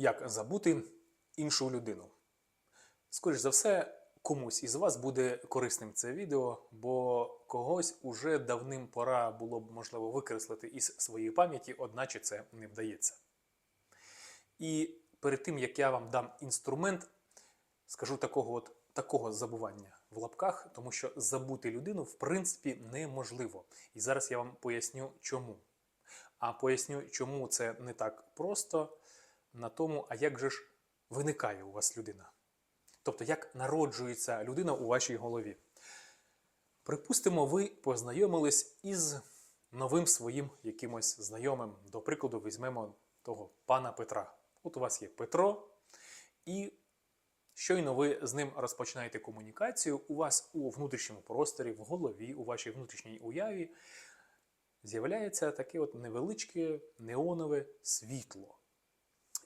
Як забути іншу людину? Скоріш за все, комусь із вас буде корисним це відео, бо когось уже давним пора було б можливо викреслити із своєї пам'яті, одначе це не вдається. І перед тим як я вам дам інструмент, скажу такого от такого забування в лапках, тому що забути людину в принципі неможливо. І зараз я вам поясню, чому. А поясню, чому це не так просто на тому, а як же ж виникає у вас людина. Тобто, як народжується людина у вашій голові. Припустимо, ви познайомились із новим своїм якимось знайомим. До прикладу, візьмемо того пана Петра. От у вас є Петро, і щойно ви з ним розпочинаєте комунікацію, у вас у внутрішньому просторі, в голові, у вашій внутрішній уяві з'являється таке от невеличке неонове світло.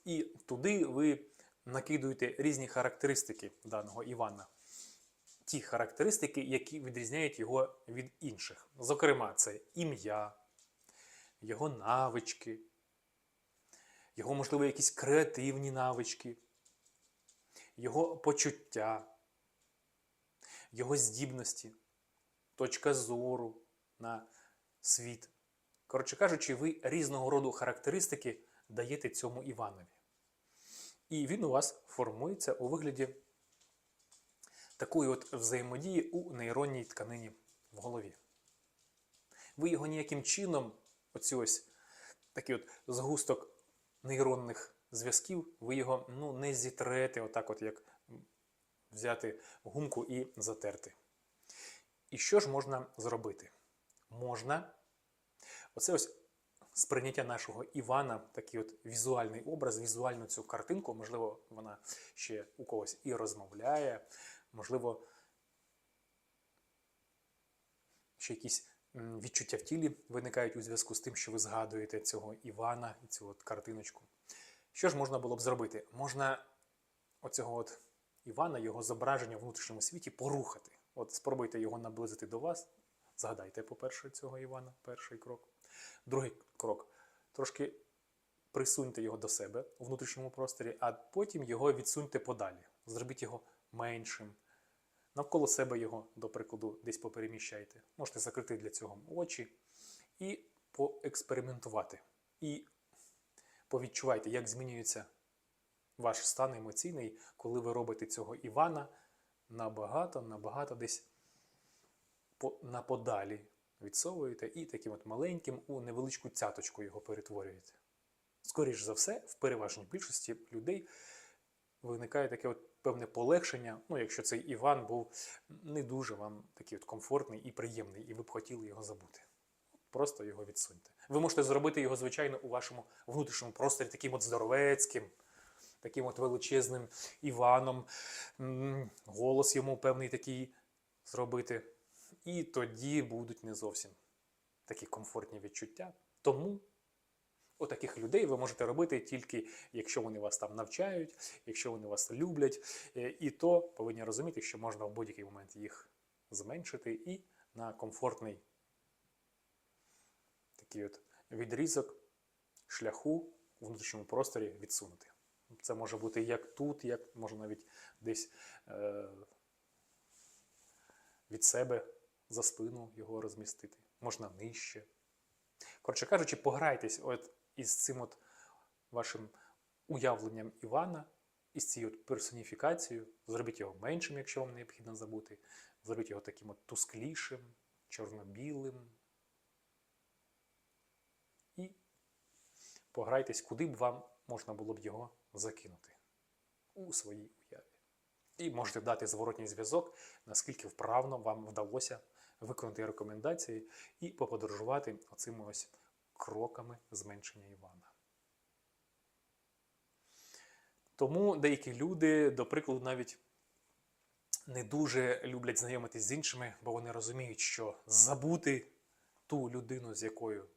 І туди ви накидуєте різні характеристики даного Івана. Ті характеристики, які відрізняють його від інших. Зокрема, це ім'я, його навички, його, можливо, якісь креативні навички, його почуття, його здібності, точка зору на світ. Коротше кажучи, ви різного роду характеристики даєте цьому Іванові. І він у вас формується у вигляді такої от взаємодії у нейронній тканині в голові. Ви його ніяким чином, оці ось такий от згусток нейронних зв'язків, ви його ну, не зітрете, отак, от як взяти гумку і затерти. І що ж можна зробити? Можна оце ось сприйняття нашого Івана, такий от візуальний образ, візуальну цю картинку, можливо, вона ще у когось і розмовляє, можливо, ще якісь відчуття в тілі виникають у зв'язку з тим, що ви згадуєте цього Івана, цю от картиночку. Що ж можна було б зробити? Можна оцього от Івана, його зображення в внутрішньому світі порухати. От спробуйте його наблизити до вас. Згадайте, по-перше, цього Івана, перший крок. Другий крок. Трошки присуньте його до себе у внутрішньому просторі, а потім його відсуньте подалі. Зробіть його меншим. Навколо себе його, до прикладу, десь попереміщайте. Можете закрити для цього очі і поекспериментувати. І повідчувайте, як змінюється ваш стан емоційний, коли ви робите цього Івана набагато, набагато десь на подалі відсовуєте і таким от маленьким у невеличку цяточку його перетворюєте. Скоріш за все, в переважній більшості людей виникає таке от певне полегшення, ну, якщо цей Іван був не дуже вам такий от комфортний і приємний, і ви б хотіли його забути. Просто його відсуньте. Ви можете зробити його, звичайно, у вашому внутрішньому просторі таким от здоровецьким, таким от величезним Іваном, голос йому певний такий зробити. І тоді будуть не зовсім такі комфортні відчуття. Тому отаких людей ви можете робити тільки, якщо вони вас там навчають, якщо вони вас люблять. Е, І то повинні розуміти, що можна в будь-який момент їх зменшити і на комфортний такий от відрізок шляху у внутрішньому просторі відсунути. Це може бути як тут, як може навіть десь е, від себе за спину його розмістити, можна нижче. Коротше кажучи, пограйтесь от із цим от вашим уявленням Івана, із цією от персоніфікацією. Зробіть його меншим, якщо вам необхідно забути. Зробіть його таким от тусклішим, чорно-білим. І пограйтесь, куди б вам можна було б його закинути у своїй уяві. І можете дати зворотній зв'язок, наскільки вправно вам вдалося виконати рекомендації і поподорожувати оцими ось кроками зменшення Івана. Тому деякі люди, до прикладу, навіть не дуже люблять знайомитись з іншими, бо вони розуміють, що забути ту людину, з якою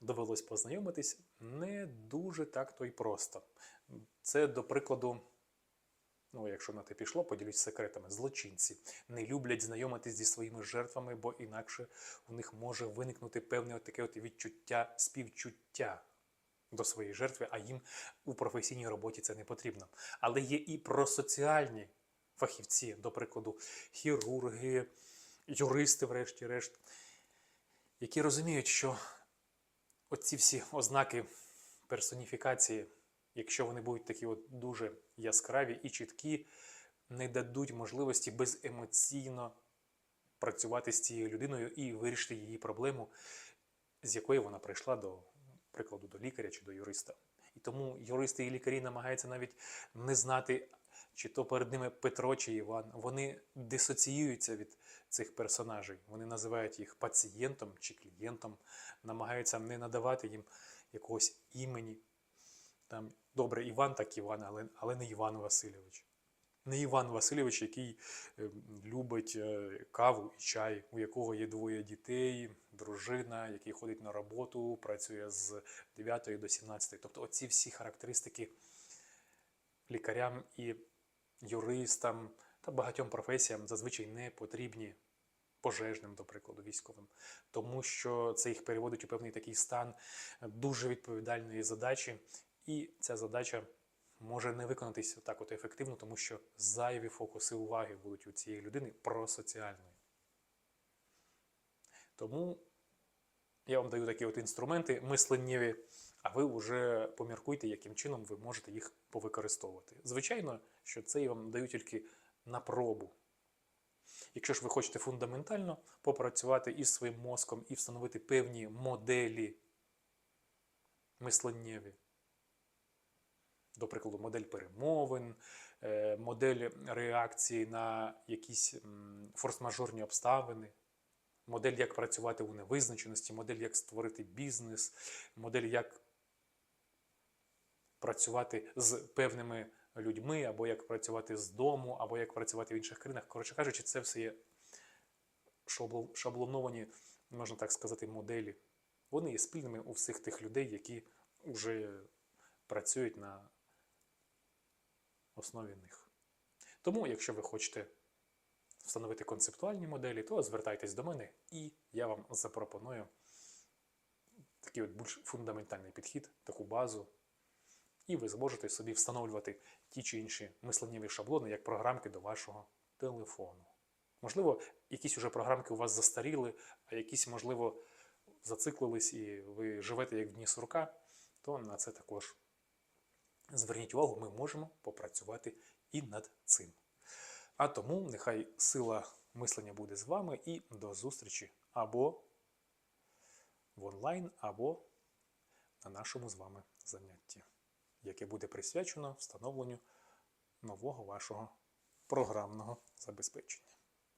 довелось познайомитись, не дуже так то й просто. Це, до прикладу, ну, якщо на те пішло, поділюсь секретами. Злочинці не люблять знайомитись зі своїми жертвами, бо інакше у них може виникнути певне таке от відчуття співчуття. до своєї жертви, а їм у професійній роботі це не потрібно. Але є і просоціальні фахівці, до прикладу, хірурги, юристи, врешті-решт, які розуміють, що оці всі ознаки персоніфікації, якщо вони будуть такі от дуже яскраві і чіткі, не дадуть можливості беземоційно працювати з цією людиною і вирішити її проблему, з якої вона прийшла до прикладу до лікаря чи до юриста. І тому юристи і лікарі намагаються навіть не знати, чи то перед ними Петро чи Іван. Вони дисоціюються від цих персонажей. Вони називають їх пацієнтом чи клієнтом, намагаються не надавати їм якогось імені. Там добре, Іван так Іван, але, але не Іван Васильович. Не Іван Васильович, який е, любить е, каву і чай, у якого є двоє дітей, дружина, який ходить на роботу, працює з 9 до 17. Тобто оці всі характеристики лікарям і юристам та багатьом професіям зазвичай не потрібні пожежним, до прикладу, військовим, тому що це їх переводить у певний такий стан дуже відповідальної задачі, і ця задача може не виконатися так от ефективно, тому що зайві фокуси уваги будуть у цієї людини просоціальної. Тому я вам даю такі от інструменти мисленнєві, а ви вже поміркуйте, яким чином ви можете їх повикористовувати. Звичайно, що це я вам даю тільки на пробу. Якщо ж ви хочете фундаментально попрацювати із своїм мозком і встановити певні моделі мисленнєві, до прикладу, модель перемовин, е, модель реакції на якісь форс-мажорні обставини, модель, як працювати у невизначеності, модель, як створити бізнес, модель, як працювати з певними людьми, або як працювати з дому, або як працювати в інших країнах. Коротше кажучи, це все є шаблоновані, можна так сказати, моделі. Вони є спільними у всіх тих людей, які вже працюють на основі них. Тому, якщо ви хочете встановити концептуальні моделі, то звертайтесь до мене, і я вам запропоную такий от більш фундаментальний підхід, таку базу, і ви зможете собі встановлювати ті чи інші мисленнєві шаблони, як програмки до вашого телефону. Можливо, якісь уже програмки у вас застаріли, а якісь, можливо, зациклились і ви живете як в дні сурка, то на це також зверніть увагу, ми можемо попрацювати і над цим. А тому нехай сила мислення буде з вами і до зустрічі або в онлайн, або на нашому з вами занятті, яке буде присвячено встановленню нового вашого програмного забезпечення.